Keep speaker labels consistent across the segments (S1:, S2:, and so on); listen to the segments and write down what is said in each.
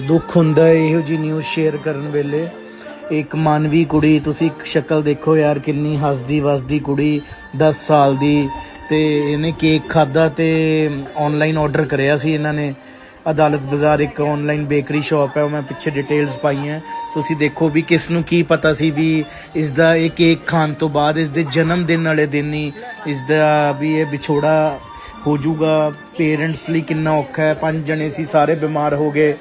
S1: ਦੁੱਖ ਹੁੰਦਾ ਹੈ, ਇਹੋ ਜੀ ਨਿਊਜ਼ ਸ਼ੇਅਰ ਕਰਨ ਵੇਲੇ। ਇੱਕ ਮਾਨਵੀ ਕੁੜੀ, ਤੁਸੀਂ ਇੱਕ ਸ਼ਕਲ ਦੇਖੋ ਯਾਰ, ਕਿੰਨੀ ਹੱਸਦੀ ਵਸਦੀ ਕੁੜੀ 10 ਸਾਲ ਦੀ। ਤੇ ਇਹਨੇ ਕੇਕ ਖਾਦਾ ਤੇ ਆਨਲਾਈਨ ਆਰਡਰ ਕਰਿਆ ਸੀ ਇਹਨਾਂ ਨੇ। ਅਦਾਲਤ ਬਾਜ਼ਾਰ ਇੱਕ ਆਨਲਾਈਨ ਬੇਕਰੀ ਸ਼ਾਪ ਹੈ, ਉਹ ਮੈਂ ਪਿੱਛੇ ਡਿਟੇਲਸ ਪਾਈਆਂ। ਤੁਸੀਂ ਦੇਖੋ ਵੀ ਕਿਸ ਨੂੰ ਕੀ ਪਤਾ ਸੀ ਵੀ ਇਸ ਦਾ ਇਹ ਕੇਕ ਖਾਣ ਤੋਂ ਬਾਅਦ ਇਸ ਦੇ ਜਨਮ ਦਿਨ ਵਾਲੇ ਦਿਨ ਹੀ ਇਸ ਦਾ ਵੀ ਇਹ ਵਿਛੋੜਾ ਹੋ ਜਾਊਗਾ। ਪੇਰੈਂਟਸ ਲਈ ਕਿੰਨਾ ਔਖਾ ਹੈ, ਪੰਜ ਜਣੇ ਸੀ, ਸਾਰੇ ਬਿਮਾਰ ਹੋ ਗਏ।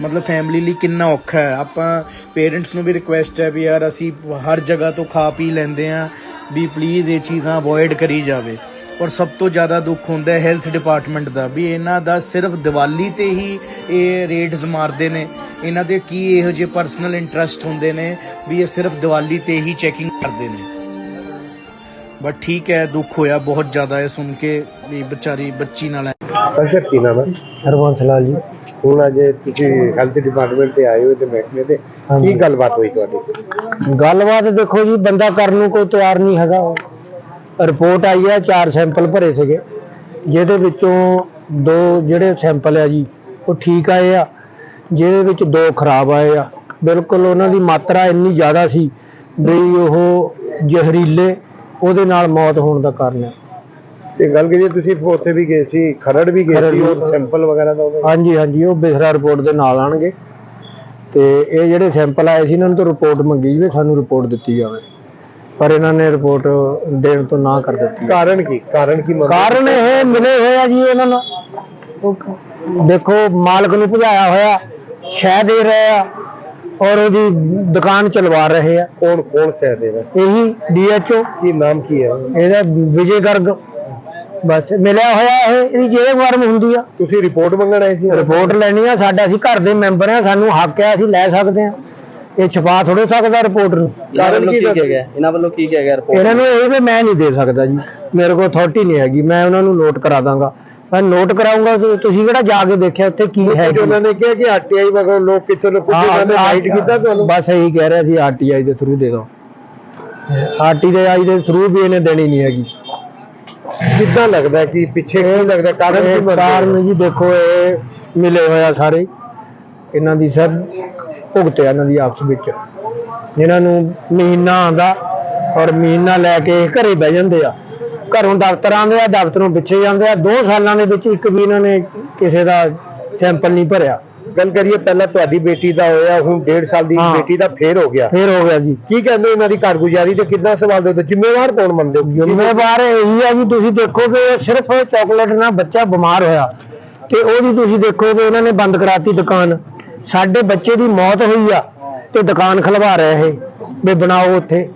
S1: ਮਤਲਬ ਫੈਮਿਲੀ ਲਈ ਕਿੰਨਾ ਔਖਾ ਹੈ। ਆਪਾਂ ਪੇਰੈਂਟਸ ਨੂੰ ਵੀ ਰਿਕੁਐਸਟ ਹੈ ਵੀ ਯਾਰ ਅਸੀਂ ਹਰ ਜਗ੍ਹਾ ਤੋਂ ਖਾ ਪੀ ਲੈਂਦੇ ਆ ਵੀ ਪਲੀਜ਼ ਇਹ ਚੀਜ਼ਾਂ ਅਵੋਇਡ ਕਰੀ ਜਾਵੇ। ਔਰ ਸਭ ਤੋਂ ਜ਼ਿਆਦਾ ਦੁੱਖ ਹੁੰਦਾ ਹੈ ਹੈਲਥ ਡਿਪਾਰਟਮੈਂਟ ਦਾ ਵੀ ਇਹਨਾਂ ਦਾ ਸਿਰਫ ਦੀਵਾਲੀ ਤੇ ਹੀ ਇਹ ਰੇਡਸ ਮਾਰਦੇ ਨੇ। ਇਹਨਾਂ ਦੇ ਕੀ ਇਹੋ ਜਿਹੇ ਪਰਸਨਲ ਇੰਟਰਸਟ ਹੁੰਦੇ ਨੇ ਵੀ ਇਹ ਸਿਰਫ ਦੀਵਾਲੀ ਤੇ ਹੀ ਚੈਕਿੰਗ ਕਰਦੇ ਨੇ। ਬਟ ਠੀਕ ਹੈ ਦੁੱਖ ਹੋਇਆ ਬਹੁਤ ਜ਼ਿਆਦਾ ਹੈ ਸੁਣ ਕੇ ਵੀ ਵਿਚਾਰੀ ਬੱਚੀ ਨਾਲ
S2: ਸਰ ਸਰ ਕੀ ਨਾਮ ਹੈ?
S3: ਲਾਲ ਜੀ।
S2: ਹੁਣ ਅੱਜ ਤੁਸੀਂ ਹੈਲਥ ਡਿਪਾਰਟਮੈਂਟ ਤੇ ਆਏ ਹੋ ਤੇ ਮਹਿਕਮੇ ਤੇ। ਕੀ ਗੱਲਬਾਤ ਹੋਈ ਤੁਹਾਡੀ?
S3: ਗੱਲਬਾਤ ਦੇਖੋ ਜੀ ਬੰਦਾ ਕਰਨ ਨੂੰ ਕੋਈ ਤਿਆਰ ਨਹੀਂ ਹੈਗਾ। ਰਿਪੋਰਟ ਆਈ ਹੈ ਚਾਰ ਸੈਂਪਲ ਭਰੇ ਸੀਗੇ। ਜਿਹਦੇ ਵਿੱਚੋਂ ਦੋ ਜਿਹੜੇ ਸੈਂਪਲ ਆ ਜੀ ਉਹ ਠੀਕ ਆਏ ਆ। ਜਿਹਦੇ ਵਿੱਚ ਦੋ ਖਰਾਬ ਆਏ ਆ। ਬਿਲਕੁਲ ਉਹਨਾਂ ਦੀ ਮਾਤਰਾ ਇੰਨੀ ਜ਼ਿਆਦਾ ਸੀ ਵੀ ਉਹ ਜ਼ਹਿਰੀਲੇ ਉਹਦੇ ਨਾਲ ਮੌਤ ਹੋਣ ਦਾ ਕਾਰਨ ਹੈ
S2: ਤੇ ਗੱਲ ਕਰੀਏ ਤੁਸੀਂ ਉੱਥੇ ਵੀ ਗਏ ਸੀ ਖਰੜ ਵੀ ਗਏ ਸੀ। ਉਹ ਸੈਂਪਲ ਵਗੈਰਾ ਦਾ ਉਹਦਾ?
S3: ਹਾਂਜੀ ਹਾਂਜੀ ਉਹ ਬਿਸਰਾ ਰਿਪੋਰਟ ਦੇ ਨਾਲ ਆਣਗੇ। ਤੇ ਇਹ ਜਿਹੜੇ ਸੈਂਪਲ ਆਏ ਸੀ ਇਹਨਾਂ ਨੂੰ ਤਾਂ ਰਿਪੋਰਟ ਮੰਗੀ ਵੀ ਸਾਨੂੰ ਰਿਪੋਰਟ ਦਿੱਤੀ ਜਾਵੇ। ਪਰ ਇਹਨਾਂ ਨੇ ਰਿਪੋਰਟ ਦੇਣ ਤੋਂ ਨਾ ਕਰ ਦਿੱਤੀ।
S2: ਕਾਰਨ ਕੀ? ਕਾਰਨ ਕੀ?
S3: ਕਾਰਨ ਇਹ ਮਿਲੇ ਹੋਏ ਆ ਜੀ ਇਹਨਾਂ ਨੂੰ ਦੇਖੋ ਮਾਲਕ ਨੂੰ ਭਜਾਇਆ ਹੋਇਆ ਸ਼ਹਿ ਦੇ ਰਹੇ ਆ ਔਰ ਉਹਦੀ ਦੁਕਾਨ ਚਲਵਾ ਰਹੇ ਆ।
S2: ਕੌਣ ਕੌਣ ਸਹਿ ਦੇਗਾ
S3: ਇਹੀ ਡੀਐਚਓ
S2: ਕੀ ਨਾਮ ਕੀ ਹੈ?
S3: ਇਹਦਾ ਵਿਜੇ ਗਰਗ। ਬਸ ਮਿਲਿਆ ਹੋਇਆ ਇਹ ਇਹਦੀ ਜੇਬ ਗਰਮ ਹੁੰਦੀ ਆ।
S2: ਤੁਸੀਂ ਰਿਪੋਰਟ ਮੰਗਣ ਆਏ ਸੀ?
S3: ਰਿਪੋਰਟ ਲੈਣੀ ਆ ਸਾਡਾ ਅਸੀਂ ਘਰ ਦੇ ਮੈਂਬਰ ਆ ਸਾਨੂੰ ਹੱਕ ਆ ਅਸੀਂ ਲੈ ਸਕਦੇ ਆ। ਇਹ ਛਪਾ ਥੋੜੇ ਸਕਦਾ ਰਿਪੋਰਟ ਨੂੰ।
S2: ਕਾਰਨ ਕੀ ਦੱਸਿਆ
S4: ਗਿਆ? ਇਹਨਾਂ ਵੱਲੋਂ ਕੀ ਕਿਹਾ ਗਿਆ ਰਿਪੋਰਟ
S3: ਇਹਨਾਂ ਨੂੰ ਇਹ ਵੀ ਮੈਂ ਨਹੀਂ ਦੇ ਸਕਦਾ ਜੀ। ਮੇਰੇ ਕੋਲ ਅਥਾਰਟੀ ਨਹੀਂ ਹੈਗੀ ਮੈਂ ਉਹਨਾਂ ਨੂੰ ਨੋਟ ਕਰਾ ਦਾਂਗਾ। ਮੈਂ ਨੋਟ ਕਰਾਉਂਗਾ ਤੁਸੀਂ ਕਿਹੜਾ ਜਾ ਕੇ ਦੇਖਿਆ ਉੱਥੇ ਕੀ ਹੈ
S2: ਉਹਨਾਂ ਨੇ ਕਿਹਾ ਕਿ ਆਰਟੀਆਈ ਵਗੈਰਾ ਲੋਕ ਕਿਸੇ ਨੂੰ ਉਹਨਾਂ ਨੇ ਰਾਈਟ ਕੀਤਾ ਤੁਹਾਨੂੰ।
S3: ਬਸ ਇਹੀ ਕਹਿ ਰਿਹਾ ਸੀ ਆਰਟੀਆਈ ਦੇ ਥਰੂ ਦੇ ਦੋ ਆਰਟੀਆਈ ਦੇ ਥਰੂ ਵੀ ਇਹਨੇ ਦੇਣੀ ਨਹੀਂ ਹੈਗੀ।
S2: ਕਿੱਦਾਂ ਲੱਗਦਾ ਕਿ ਪਿੱਛੇ ਕੀ ਲੱਗਦਾ ਕਾਰਨ ਕੀ
S3: ਇਹ
S2: ਹੋ?
S3: ਕਾਰਨ ਜੀ ਦੇਖੋ ਇਹ ਮਿਲੇ ਹੋਇਆ ਸਾਰੇ। ਇਹਨਾਂ ਦੀ ਸਰ ਭੁਗਤਿਆ ਇਹਨਾਂ ਦੀ ਆਪਸ ਵਿੱਚ। ਜਿਨ੍ਹਾਂ ਨੂੰ ਮਹੀਨਾ ਆਉਂਦਾ ਔਰ ਮਹੀਨਾ ਲੈ ਕੇ ਘਰੇ ਬਹਿ ਜਾਂਦੇ ਆ। ਘਰੋਂ ਦਫ਼ਤਰ ਆਉਂਦੇ ਆ ਦਫ਼ਤਰੋਂ ਪਿੱਛੇ ਜਾਂਦੇ ਆ। ਦੋ ਸਾਲਾਂ ਦੇ ਵਿੱਚ ਇੱਕ ਵੀ ਇਹਨਾਂ ਨੇ ਕਿਸੇ ਦਾ ਸੈਂਪਲ ਨਹੀਂ ਭਰਿਆ।
S2: ਗੱਲ ਕਰੀਏ ਪਹਿਲਾਂ ਤੁਹਾਡੀ ਬੇਟੀ ਦਾ ਹੋਇਆ ਹੁਣ 1.5 ਸਾਲ ਦੀ
S3: ਹਾਂ।
S2: ਬੇਟੀ ਦਾ ਫੇਰ ਹੋ ਗਿਆ।
S3: ਫੇਰ ਹੋ ਗਿਆ ਜੀ।
S2: ਕੀ ਕਹਿੰਦੇ ਇਹਨਾਂ ਦੀ ਕਾਰਗੁਜ਼ਾਰੀ ਤੇ ਕਿੰਨਾ ਸਵਾਲ ਦੇ ਜ਼ਿੰਮੇਵਾਰ ਕੌਣ ਮੰਨਦੇ ਹੋ?
S3: ਜ਼ਿੰਮੇਵਾਰ ਇਹੀ ਹੈ ਜੀ ਤੁਸੀਂ ਦੇਖੋ ਕਿ ਸਿਰਫ ਚਾਕਲੇਟ ਨਾਲ ਬੱਚਾ ਬਿਮਾਰ ਹੋਇਆ ਤੇ ਉਹਦੀ ਤੁਸੀਂ ਦੇਖੋ ਕਿ ਉਹਨਾਂ ਨੇ ਬੰਦ ਕਰਾਤੀ ਦੁਕਾਨ। ਸਾਡੇ ਬੱਚੇ ਦੀ ਮੌਤ ਹੋਈ ਆ ਤੇ ਦੁਕਾਨ ਖਲਵਾ ਰਿਹਾ ਇਹ ਵੀ ਬਣਾਓ ਉੱਥੇ।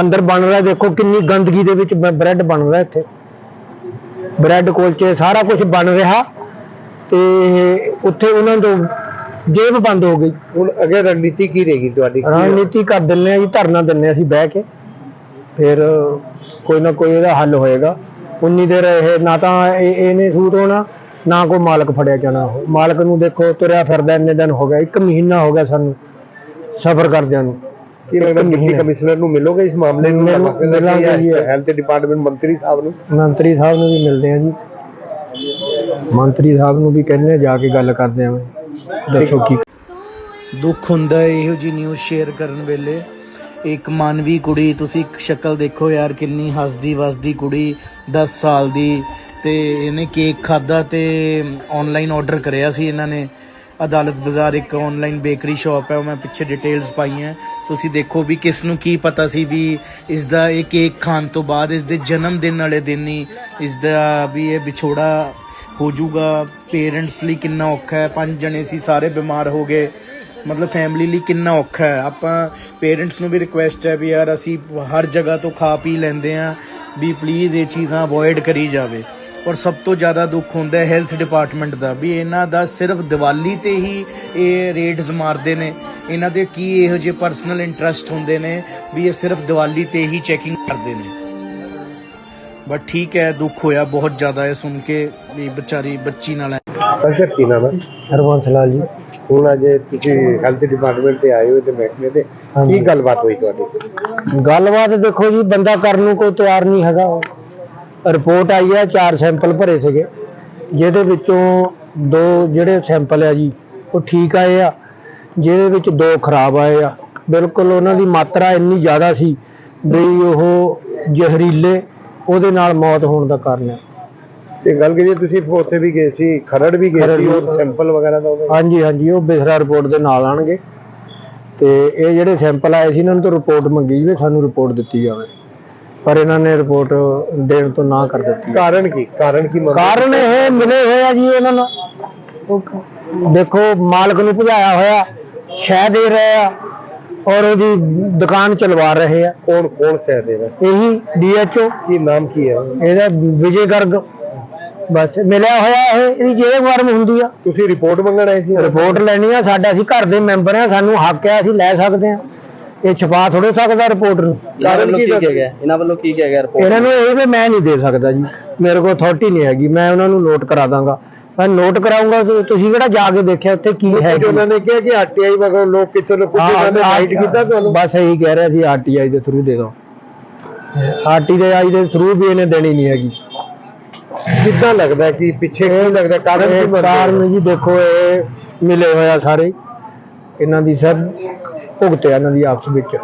S3: ਅੰਦਰ ਬਣ ਰਿਹਾ ਦੇਖੋ ਕਿੰਨੀ ਗੰਦਗੀ ਦੇ ਵਿੱਚ ਬ੍ਰੈਡ ਬਣ ਰਿਹਾ ਇੱਥੇ। ਬ੍ਰੈਡ ਕੁਲਚੇ ਸਾਰਾ ਕੁਝ ਬਣ ਰਿਹਾ। ਤੇ ਉੱਥੇ ਉਹਨਾਂ ਤੋਂ ਜੇਬ ਬੰਦ ਹੋ ਗਈ।
S2: ਹੁਣ ਅੱਗੇ ਰਣਨੀਤੀ ਕੀ ਰਹੇਗੀ ਤੁਹਾਡੀ?
S3: ਰਣਨੀਤੀ ਕਰ ਦਿੰਨੇ ਆ ਜੀ ਧਰਨਾ ਦਿੰਨੇ ਆ ਅਸੀਂ ਬਹਿ ਕੇ। ਫਿਰ ਕੋਈ ਨਾ ਕੋਈ ਇਹਦਾ ਹੱਲ ਹੋਏਗਾ। ਉਨੀ ਦੇਰ ਇਹ ਨਾ ਤਾਂ ਇਹ ਇਹਨੇ ਸੂਟ ਹੋਣਾ ਨਾ ਕੋਈ ਮਾਲਕ ਫੜਿਆ ਜਾਣਾ। ਮਾਲਕ ਨੂੰ ਦੇਖੋ ਤੁਰਿਆ ਫਿਰਦਾ ਇੰਨੇ ਦਿਨ ਹੋ ਗਿਆ ਇੱਕ ਮਹੀਨਾ ਹੋ ਗਿਆ ਸਾਨੂੰ ਸਫਰ ਕਰਦਿਆਂ ਨੂੰ।
S2: ਕੀ ਲੱਗਦਾ ਡਿਪਟੀ ਕਮਿਸ਼ਨਰ ਨੂੰ ਮਿਲੋਗੇ ਇਸ ਮਾਮਲੇ ਨੂੰ?
S3: ਮਿਲ- ਮਿਲਾਂਗੇ ਜੀ।
S2: ਹੈਲਥ ਡਿਪਾਰਟਮੈਂਟ ਮੰਤਰੀ ਸਾਹਿਬ ਨੂੰ?
S3: ਮੰਤਰੀ ਸਾਹਿਬ ਨੂੰ ਵੀ ਮਿਲਦੇ ਆ ਜੀ। ਮੰਤਰੀ ਸਾਹਿਬ ਨੂੰ ਵੀ ਕਹਿੰਦੇ ਜਾ ਕੇ ਗੱਲ ਕਰਦੇ ਆ। ਦੇਖੋ ਕੀ?
S1: ਦੁੱਖ ਹੁੰਦਾ ਇਹੋ ਜੀ ਨਿਊਜ਼ ਸ਼ੇਅਰ ਕਰਨ ਵੇਲੇ। ਇੱਕ ਮਾਨਵੀ ਕੁੜੀ, ਤੁਸੀਂ ਸ਼ਕਲ ਦੇਖੋ ਯਾਰ, ਕਿੰਨੀ ਹੱਸਦੀ ਵਸਦੀ ਕੁੜੀ 10 ਸਾਲ ਦੀ। ਤੇ ਇਹਨੇ ਕੇਕ ਖਾਦਾ ਤੇ ਆਨਲਾਈਨ ਆਰਡਰ ਕਰਿਆ ਸੀ ਇਹਨਾਂ ਨੇ। ਅਦਾਲਤ ਬਾਜ਼ਾਰ ਇੱਕ ਆਨਲਾਈਨ ਬੇਕਰੀ ਸ਼ਾਪ ਹੈ, ਉਹ ਮੈਂ ਪਿੱਛੇ ਡਿਟੇਲਸ ਪਾਈਆਂ। ਤੁਸੀਂ ਦੇਖੋ ਵੀ ਕਿਸ ਨੂੰ ਕੀ ਪਤਾ ਸੀ ਵੀ ਇਸ ਦਾ ਇਹ ਕੇਕ ਖਾਣ ਤੋਂ ਬਾਅਦ ਇਸ ਦੇ ਜਨਮ ਦਿਨ ਵਾਲੇ ਦਿਨ ਹੀ ਇਸ ਦਾ ਵੀ ਇਹ ਵਿਛੋੜਾ ਹੋ ਜਾਊਗਾ। ਪੇਰੈਂਟਸ ਲਈ ਕਿੰਨਾ ਔਖਾ ਹੈ, ਪੰਜ ਜਣੇ ਸੀ, ਸਾਰੇ ਬਿਮਾਰ ਹੋ ਗਏ। ਮਤਲਬ ਫੈਮਿਲੀ ਲਈ ਕਿੰਨਾ ਔਖਾ ਹੈ। ਆਪਾਂ ਪੇਰੈਂਟਸ ਨੂੰ ਵੀ ਰਿਕੁਐਸਟ ਹੈ ਵੀ ਯਾਰ ਅਸੀਂ ਹਰ ਜਗ੍ਹਾ ਤੋਂ ਖਾ ਪੀ ਲੈਂਦੇ ਆ ਵੀ ਪਲੀਜ਼ ਇਹ ਚੀਜ਼ਾਂ ਅਵੋਇਡ ਕਰੀ ਜਾਵੇ। ਔਰ ਸਭ ਤੋਂ ਜ਼ਿਆਦਾ ਦੁੱਖ ਹੁੰਦਾ ਹੈ ਹੈਲਥ ਡਿਪਾਰਟਮੈਂਟ ਦਾ ਵੀ ਇਹਨਾਂ ਦਾ ਸਿਰਫ ਦੀਵਾਲੀ ਤੇ ਹੀ ਇਹ ਰੇਡਸ ਮਾਰਦੇ ਨੇ। ਇਹਨਾਂ ਦੇ ਕੀ ਇਹੋ ਜਿਹੇ ਪਰਸਨਲ ਇੰਟਰਸਟ ਹੁੰਦੇ ਨੇ ਵੀ ਇਹ ਸਿਰਫ ਦੀਵਾਲੀ ਤੇ ਹੀ ਚੈਕਿੰਗ ਕਰਦੇ ਨੇ। ਬਟ ਠੀਕ ਹੈ ਦੁੱਖ ਹੋਇਆ ਬਹੁਤ ਜ਼ਿਆਦਾ ਹੈ ਸੁਣ ਕੇ ਵੀ ਵਿਚਾਰੀ ਬੱਚੀ ਨਾਲ
S2: ਸਰ ਕੀ ਨਾਮ ਹੈ?
S3: ਲਾਲ ਜੀ।
S2: ਹੁਣ ਅੱਜ ਤੁਸੀਂ ਹੈਲਥ ਡਿਪਾਰਟਮੈਂਟ ਤੇ ਆਏ ਹੋ ਤੇ ਮਹਿਕਮੇ ਤੇ। ਕੀ ਗੱਲਬਾਤ ਹੋਈ ਤੁਹਾਡੀ?
S3: ਗੱਲਬਾਤ ਦੇਖੋ ਜੀ ਬੰਦਾ ਕਰਨ ਨੂੰ ਕੋਈ ਤਿਆਰ ਨਹੀਂ ਹੈਗਾ। ਰਿਪੋਰਟ ਆਈ ਹੈ ਚਾਰ ਸੈਂਪਲ ਭਰੇ ਸੀਗੇ। ਜਿਹਦੇ ਵਿੱਚੋਂ ਦੋ ਜਿਹੜੇ ਸੈਂਪਲ ਆ ਜੀ ਉਹ ਠੀਕ ਆਏ ਆ। ਜਿਹਦੇ ਵਿੱਚ ਦੋ ਖਰਾਬ ਆਏ ਆ। ਬਿਲਕੁਲ ਉਹਨਾਂ ਦੀ ਮਾਤਰਾ ਇੰਨੀ ਜ਼ਿਆਦਾ ਸੀ ਵੀ ਉਹ ਜ਼ਹਿਰੀਲੇ ਉਹਦੇ ਨਾਲ ਮੌਤ ਹੋਣ ਦਾ ਕਾਰਨ ਹੈ
S2: ਤੇ ਗੱਲ ਕਰੀਏ ਤੁਸੀਂ ਉੱਥੇ ਵੀ ਗਏ ਸੀ ਖਰੜ ਵੀ ਗਏ ਸੀ ਉਹ ਸੈਂਪਲ ਵਗੈਰਾ ਦਾ ਉਹਦਾ?
S3: ਹਾਂਜੀ ਹਾਂਜੀ ਉਹ ਬਿਸਰਾ ਰਿਪੋਰਟ ਦੇ ਨਾਲ ਆਣਗੇ। ਤੇ ਇਹ ਜਿਹੜੇ ਸੈਂਪਲ ਆਏ ਸੀ ਇਹਨਾਂ ਨੂੰ ਤਾਂ ਰਿਪੋਰਟ ਮੰਗੀ ਵੀ ਸਾਨੂੰ ਰਿਪੋਰਟ ਦਿੱਤੀ ਜਾਵੇ। ਪਰ ਇਹਨਾਂ ਨੇ ਰਿਪੋਰਟ ਦੇਣ ਤੋਂ ਨਾ ਕਰ ਦਿੱਤੀ।
S2: ਕਾਰਨ ਕੀ? ਕਾਰਨ ਕੀ
S3: ਕਾਰਨ ਇਹ ਮਿਲੇ ਹੋਏ ਆ ਜੀ ਇਹਨਾਂ ਨਾਲ ਉਹ ਦੇਖੋ ਮਾਲਕ ਨੂੰ ਭਜਾਇਆ ਹੋਇਆ ਸ਼ਹਿ ਦੇ ਰਹੇ ਆ ਔਰ ਉਹਦੀ ਦੁਕਾਨ ਚਲਵਾ ਰਹੇ ਆ।
S2: ਕੌਣ ਕੌਣ ਸਹਿ ਦੇਗਾ
S3: ਇਹੀ ਡੀਐਚਓ।
S2: ਕੀ ਨਾਮ ਕੀ ਹੈ?
S3: ਇਹਦਾ ਵਿਜੇ ਗਰਗ। ਬਸ ਮਿਲਿਆ ਹੋਇਆ ਇਹ ਇਹਦੀ ਜੇਬ ਗਰਮ ਹੁੰਦੀ ਆ।
S2: ਤੁਸੀਂ ਰਿਪੋਰਟ ਮੰਗਣ ਆਏ ਸੀ?
S3: ਰਿਪੋਰਟ ਲੈਣੀ ਆ ਸਾਡਾ ਅਸੀਂ ਘਰ ਦੇ ਮੈਂਬਰ ਆ ਸਾਨੂੰ ਹੱਕ ਆ ਅਸੀਂ ਲੈ ਸਕਦੇ ਆ। ਇਹ ਛਪਾ ਥੋੜੇ ਸਕਦਾ ਰਿਪੋਰਟ ਨੂੰ।
S2: ਕਾਰਨ ਕੀ ਦੱਸ-
S4: ਇਹਨਾਂ ਵੱਲੋਂ ਕੀ ਕਿਹਾ ਗਿਆ ਰਿਪੋਰਟ
S3: ਇਹਨਾਂ ਨੂੰ ਇਹ ਵੀ ਮੈਂ ਨਹੀਂ ਦੇ ਸਕਦਾ ਜੀ। ਮੇਰੇ ਕੋਲ ਅਥਾਰਟੀ ਨਹੀਂ ਹੈਗੀ। ਮੈਂ ਉਹਨਾਂ ਨੂੰ ਨੋਟ ਕਰਾ ਦਾਂਗਾ। ਮੈਂ ਨੋਟ ਕਰਾਉਂਗਾ ਤੁਸੀਂ ਕਿਹੜਾ ਜਾ ਕੇ ਦੇਖਿਆ ਉੱਥੇ ਕੀ ਹੈ
S2: ਕੁਝ ਉਹਨਾਂ ਨੇ ਕਿਹਾ ਕਿ ਆਰਟੀਆਈ ਵਗੋਂ ਲੋਕ ਕਿਸੇ ਨੂੰ ਕੁਝ ਉਹਨਾਂ ਨੇ ਰਾਈਟ ਕੀਤਾ ਤੁਹਾਨੂੰ।
S3: ਬਸ ਇਹੀ ਕਹਿ ਰਿਹਾ ਸੀ ਆਰਟੀਆਈ ਦੇ ਥਰੂ ਦੇ ਦਿਓ ਆਰਟੀਆਈ ਦੇ ਥਰੂ ਵੀ ਇਹਨੇ ਦੇਣੀ ਨਹੀਂ ਹੈਗੀ।
S2: ਕਿੱਦਾਂ ਲੱਗਦਾ ਕਿ ਪਿੱਛੇ ਕੀ ਲੱਗਦਾ ਕਾਰਨ ਕੀ?
S3: ਕਾਰਨ ਜੀ ਦੇਖੋ ਇਹ ਮਿਲੇ ਹੋਇਆ ਸਾਰੇ। ਇਹਨਾਂ ਦੀ ਸਭ ਭੁਗਤਿਆ ਇਹਨਾਂ ਦੀ ਆਪਸ ਵਿੱਚ।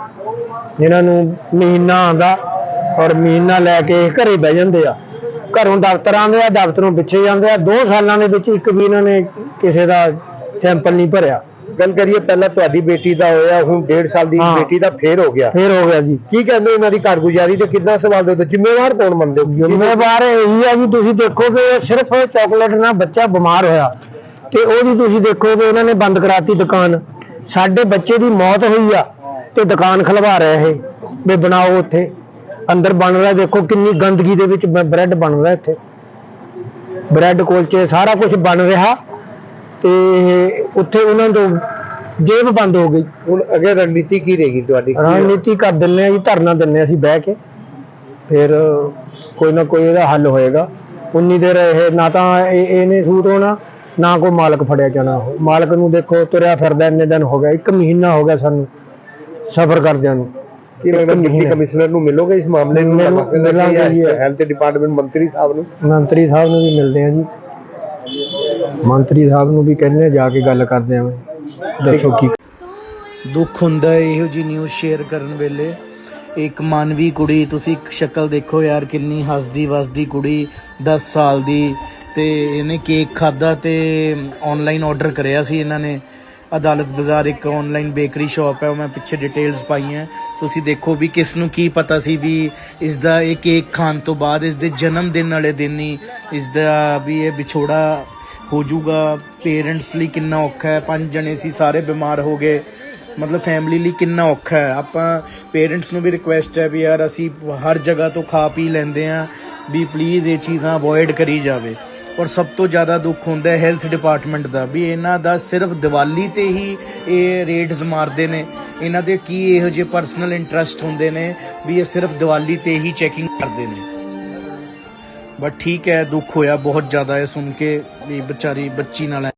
S3: ਜਿਨ੍ਹਾਂ ਨੂੰ ਮਹੀਨਾ ਆਉਂਦਾ ਔਰ ਮਹੀਨਾ ਲੈ ਕੇ ਘਰੇ ਬਹਿ ਜਾਂਦੇ ਆ। ਘਰੋਂ ਦਫ਼ਤਰ ਆਉਂਦੇ ਆ ਦਫ਼ਤਰੋਂ ਪਿੱਛੇ ਜਾਂਦੇ ਆ। ਦੋ ਸਾਲਾਂ ਦੇ ਵਿੱਚ ਇੱਕ ਵੀ ਇਹਨਾਂ ਨੇ ਕਿਸੇ ਦਾ ਸੈਂਪਲ ਨਹੀਂ ਭਰਿਆ।
S2: ਗੱਲ ਕਰੀਏ ਪਹਿਲਾਂ ਤੁਹਾਡੀ ਬੇਟੀ ਦਾ ਹੋਇਆ ਹੁਣ 1.5 ਸਾਲ ਦੀ। ਬੇਟੀ ਦਾ ਫੇਰ ਹੋ ਗਿਆ।
S3: ਫੇਰ ਹੋ ਗਿਆ ਜੀ।
S2: ਕੀ ਕਹਿੰਦੇ ਇਹਨਾਂ ਦੀ ਕਾਰਗੁਜ਼ਾਰੀ ਤੇ ਕਿੰਨਾ ਸਵਾਲ ਦੇ ਜ਼ਿੰਮੇਵਾਰ ਕੌਣ ਮੰਨਦੇ ਹੋ?
S3: ਜ਼ਿੰਮੇਵਾਰ ਇਹੀ ਆ ਜੀ ਤੁਸੀਂ ਦੇਖੋ ਕਿ ਸਿਰਫ ਚਾਕਲੇਟ ਨਾਲ ਬੱਚਾ ਬਿਮਾਰ ਹੋਇਆ। ਤੇ ਉਹਦੀ ਤੁਸੀਂ ਦੇਖੋ ਕਿ ਉਹਨਾਂ ਨੇ ਬੰਦ ਕਰਾਤੀ ਦੁਕਾਨ। ਸਾਡੇ ਬੱਚੇ ਦੀ ਮੌਤ ਹੋਈ ਆ ਤੇ ਦੁਕਾਨ ਖਲਵਾ ਰਹੇ ਇਹ ਵੀ ਬਣਾਓ ਉੱਥੇ। ਅੰਦਰ ਬਣ ਰਿਹਾ ਦੇਖੋ ਕਿੰਨੀ ਗੰਦਗੀ ਦੇ ਵਿੱਚ ਬ੍ਰੈਡ ਬਣ ਰਿਹਾ ਇੱਥੇ। ਬ੍ਰੈਡ ਕੁਲਚੇ ਸਾਰਾ ਕੁਝ ਬਣ ਰਿਹਾ ਤੇ ਉੱਥੇ ਉਹਨਾਂ ਤੋਂ ਜੇਬ ਬੰਦ ਹੋ ਗਈ।
S2: ਹੁਣ ਅੱਗੇ ਰਣਨੀਤੀ ਕੀ ਰਹੇਗੀ ਤੁਹਾਡੀ?
S3: ਰਣਨੀਤੀ ਕਰ ਦਿੰਨੇ ਆ ਜੀ ਧਰਨਾ ਦਿੰਨੇ ਆ ਅਸੀਂ ਬਹਿ ਕੇ। ਫਿਰ ਕੋਈ ਨਾ ਕੋਈ ਇਹਦਾ ਹੱਲ ਹੋਏਗਾ। ਉਨੀ ਦੇਰ ਇਹ ਨਾ ਤਾਂ ਇਹ ਇਹਨੇ ਸੂਟ ਹੋਣਾ ਨਾ ਕੋਈ ਮਾਲਕ ਫੜਿਆ ਜਾਣਾ ਉਹ। ਮਾਲਕ ਨੂੰ ਦੇਖੋ ਤੁਰਿਆ ਫਿਰਦਾ ਇੰਨੇ ਦਿਨ ਹੋ ਗਿਆ ਇੱਕ ਮਹੀਨਾ ਹੋ ਗਿਆ ਸਾਨੂੰ ਸਫਰ ਕਰਦਿਆਂ ਨੂੰ।
S2: ਕੀ ਲੱਗਦਾ ਡਿਪਟੀ। ਕਮਿਸ਼ਨਰ ਨੂੰ ਮਿਲੋਗੇ ਇਸ ਮਾਮਲੇ ਨੂੰ?
S3: ਮਿਲ- ਮਿਲਾਂਗੇ ਜੀ।
S2: ਹੈਲਥ ਡਿਪਾਰਟਮੈਂਟ ਮੰਤਰੀ ਸਾਹਿਬ ਨੂੰ?
S3: ਮੰਤਰੀ ਸਾਹਿਬ ਨੂੰ ਵੀ ਮਿਲਦੇ ਆ ਜੀ। ਮੰਤਰੀ ਸਾਹਿਬ ਨੂੰ ਵੀ ਕਹਿੰਦੇ ਆ ਜਾ ਕੇ ਗੱਲ ਕਰਦੇ ਆ ਦੱਸੋ ਕੀ
S1: ਦੁੱਖ ਹੁੰਦਾ ਹੈ ਇਹੋ ਜੀ ਨਿਊਜ਼ ਸ਼ੇਅਰ ਕਰਨ ਵੇਲੇ। ਇੱਕ ਮਾਨਵੀ ਕੁੜੀ ਤੁਸੀਂ ਇੱਕ ਸ਼ਕਲ ਦੇਖੋ ਯਾਰ ਕਿੰਨੀ ਹੱਸਦੀ ਵਸਦੀ ਕੁੜੀ 10 ਸਾਲ ਦੀ। ਤੇ ਇਹਨੇ ਕੇਕ ਖਾਦਾ ਤੇ ਆਨਲਾਈਨ ਆਰਡਰ ਕਰਿਆ ਸੀ ਇਹਨਾਂ ਨੇ। ਅਦਾਲਤ ਬਾਜ਼ਾਰ ਇੱਕ ਆਨਲਾਈਨ ਬੇਕਰੀ ਸ਼ਾਪ ਹੈ, ਉਹ ਮੈਂ ਪਿੱਛੇ ਡਿਟੇਲਸ ਪਾਈਆਂ। ਤੁਸੀਂ ਦੇਖੋ ਵੀ ਕਿਸ ਨੂੰ ਕੀ ਪਤਾ ਸੀ ਵੀ ਇਸ ਦਾ ਇਹ ਕੇਕ ਖਾਣ ਤੋਂ ਬਾਅਦ ਇਸ ਦੇ ਜਨਮ ਦਿਨ ਵਾਲੇ ਦਿਨ ਹੀ ਇਸ ਦਾ ਵੀ ਇਹ ਵਿਛੋੜਾ ਹੋ ਜਾਊਗਾ। ਪੇਰੈਂਟਸ ਲਈ ਕਿੰਨਾ ਔਖਾ ਹੈ, ਪੰਜ ਜਣੇ ਸੀ, ਸਾਰੇ ਬਿਮਾਰ ਹੋ ਗਏ। ਮਤਲਬ ਫੈਮਿਲੀ ਲਈ ਕਿੰਨਾ ਔਖਾ ਹੈ। ਆਪਾਂ ਪੇਰੈਂਟਸ ਨੂੰ ਵੀ ਰਿਕੁਐਸਟ ਹੈ ਵੀ ਯਾਰ ਅਸੀਂ ਹਰ ਜਗ੍ਹਾ ਤੋਂ ਖਾ ਪੀ ਲੈਂਦੇ ਆ ਵੀ ਪਲੀਜ਼ ਇਹ ਚੀਜ਼ਾਂ ਅਵੋਇਡ ਕਰੀ ਜਾਵੇ। ਔਰ ਸਭ ਤੋਂ ਜ਼ਿਆਦਾ ਦੁੱਖ ਹੁੰਦਾ ਹੈ ਹੈਲਥ ਡਿਪਾਰਟਮੈਂਟ ਦਾ ਵੀ ਇਹਨਾਂ ਦਾ ਸਿਰਫ ਦੀਵਾਲੀ ਤੇ ਹੀ ਇਹ ਰੇਡਸ ਮਾਰਦੇ ਨੇ। ਇਹਨਾਂ ਦੇ ਕੀ ਇਹੋ ਜਿਹੇ ਪਰਸਨਲ ਇੰਟਰਸਟ ਹੁੰਦੇ ਨੇ ਵੀ ਇਹ ਸਿਰਫ ਦੀਵਾਲੀ ਤੇ ਹੀ ਚੈਕਿੰਗ ਕਰਦੇ ਨੇ। ਬਟ ਠੀਕ ਹੈ, ਦੁੱਖ ਹੋਇਆ ਬਹੁਤ ਜ਼ਿਆਦਾ ਇਹ ਸੁਣ ਕੇ ਵੀ ਵਿਚਾਰੀ ਬੱਚੀ ਨਾਲ